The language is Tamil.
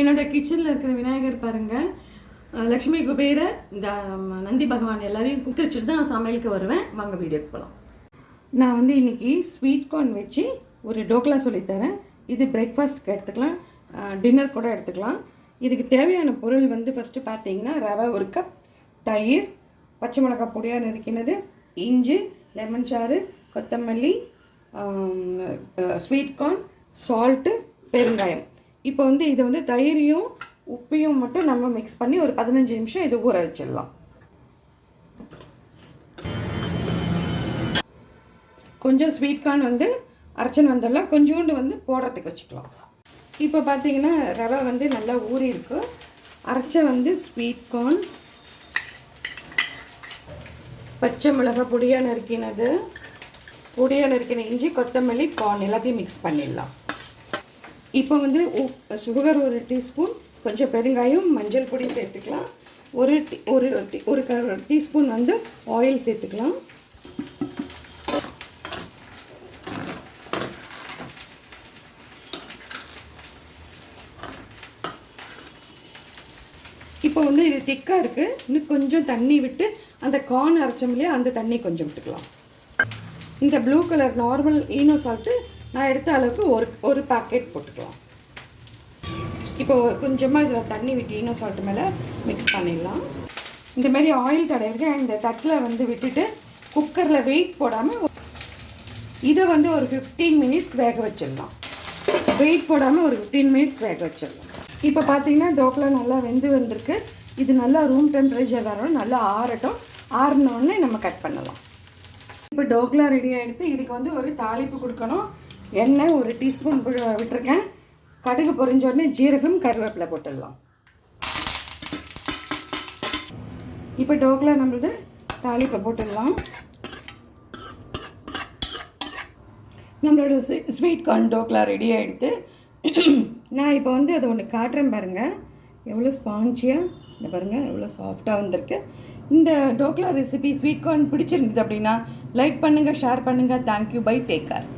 என்னோட கிச்சனில் இருக்கிற விநாயகர் பாருங்க. லக்ஷ்மி குபேரர் இந்த நந்தி பகவான் எல்லாரையும் குக்கிரிச்சிட்டு தான் சமையலுக்கு வருவேன். வாங்க வீடியோக்கு போகலாம் நான் வந்து இன்னைக்கு ஸ்வீட் கார்ன் வச்சு ஒரு டோக்லா சொல்லித்தரேன் இது பிரேக்ஃபாஸ்ட்க்கு எடுத்துக்கலாம். டின்னர் கூட எடுத்துக்கலாம். இதுக்கு தேவையான பொருள் வந்து ஃபஸ்ட்டு பார்த்தீங்கன்னா ரவை ஒரு கப் தயிர் பச்சை மிளகாய் பொடியாக நறுக்கினது இஞ்சி லெமன் சாறு கொத்தமல்லி ஸ்வீட் கார்ன் சால்ட்டு பெருங்காயம். இப்போ வந்து இதை வந்து தயிரையும் உப்பையும் மட்டும் நம்ம மிக்ஸ் பண்ணி ஒரு பதினஞ்சு நிமிஷம் இது ஊற வச்சிடலாம். கொஞ்சம் ஸ்வீட் கார்ன் வந்து அரைச்சன் வந்துடலாம் கொஞ்சோண்டு வந்து போடுறதுக்கு வச்சுக்கலாம். இப்போ பார்த்தீங்கன்னா ரவை வந்து நல்லா ஊறி இருக்கு அரைச்ச வந்து ஸ்வீட் கார்ன் பச்சை மிளகாய் பொடியாக நறுக்கினது. பொடியாக நறுக்கின இஞ்சி கொத்தமல்லி கார்ன் எல்லாத்தையும் மிக்ஸ் பண்ணிடலாம். இப்போ வந்து சுகர் ஒரு டீஸ்பூன் கொஞ்சம் பெருங்காயம் மஞ்சள் பொடி சேர்த்துக்கலாம். ஒரு டீ- ஒரு டீ- ஒரு டீஸ்பூன் வந்து ஆயில் சேர்த்துக்கலாம். இப்போ வந்து இது திக்காக இருக்குது இன்னும் கொஞ்சம் தண்ணி விட்டு அந்த கார்ன் அரைச்சோம் இல்லையா அந்த தண்ணி கொஞ்சம் விட்டுக்கலாம். இந்த blue colour normal Eno salt நான் எடுத்த அளவுக்கு ஒரு ஒரு பாக்கெட் போட்டுக்கலாம். இப்போ கொஞ்சமாக இதில் தண்ணி விட்டு சொல்லிட்டு மேலே மிக்ஸ் பண்ணிடலாம். இந்தமாரி ஆயில் தடவிட்டு இந்த தட்டில் வந்து விட்டுட்டு குக்கரில் வெயிட் போடாமல் இதை வந்து ஒரு ஃபிஃப்டீன் மினிட்ஸ் வேக வச்சிடலாம். வெயிட் போடாமல் ஒரு ஃபிஃப்டீன் மினிட்ஸ் வேக வச்சிடலாம். இப்போ பார்த்தீங்கன்னா டோக்லா நல்லா வெந்து வந்திருக்கு. இது நல்லா ரூம் டெம்பரேச்சர் வரணும் நல்லா ஆறட்டும். ஆறினோடனே நம்ம கட் பண்ணலாம். இப்போ டோக்லா ரெடி ஆகிடுத்து இதுக்கு வந்து ஒரு தாளிப்பு கொடுக்கணும். எண்ணெய் ஒரு டீஸ்பூன் விட்டுருக்கேன். கடுகு பொரிஞ்சோடனே ஜீரகம் கருவேப்பிலை போட்டுடலாம். இப்போ டோக்லா நம்மளது தாளிப்பை போட்டுடலாம். நம்மளோட ஸ்வீட் கார்ன் டோக்லா ரெடி ஆகிடுது நான் இப்போ வந்து அதை ஒன்று காட்டுறேன் பாருங்கள் எவ்வளோ ஸ்பாஞ்சியாக இந்த பாருங்கள் எவ்வளோ சாஃப்டாக வந்திருக்கு. இந்த டோக்லா ரெசிபி ஸ்வீட் கார்ன் பிடிச்சிருந்தது அப்படின்னா லைக் பண்ணுங்கள் ஷேர் பண்ணுங்கள் தேங்க்யூ பை டேக் கேர்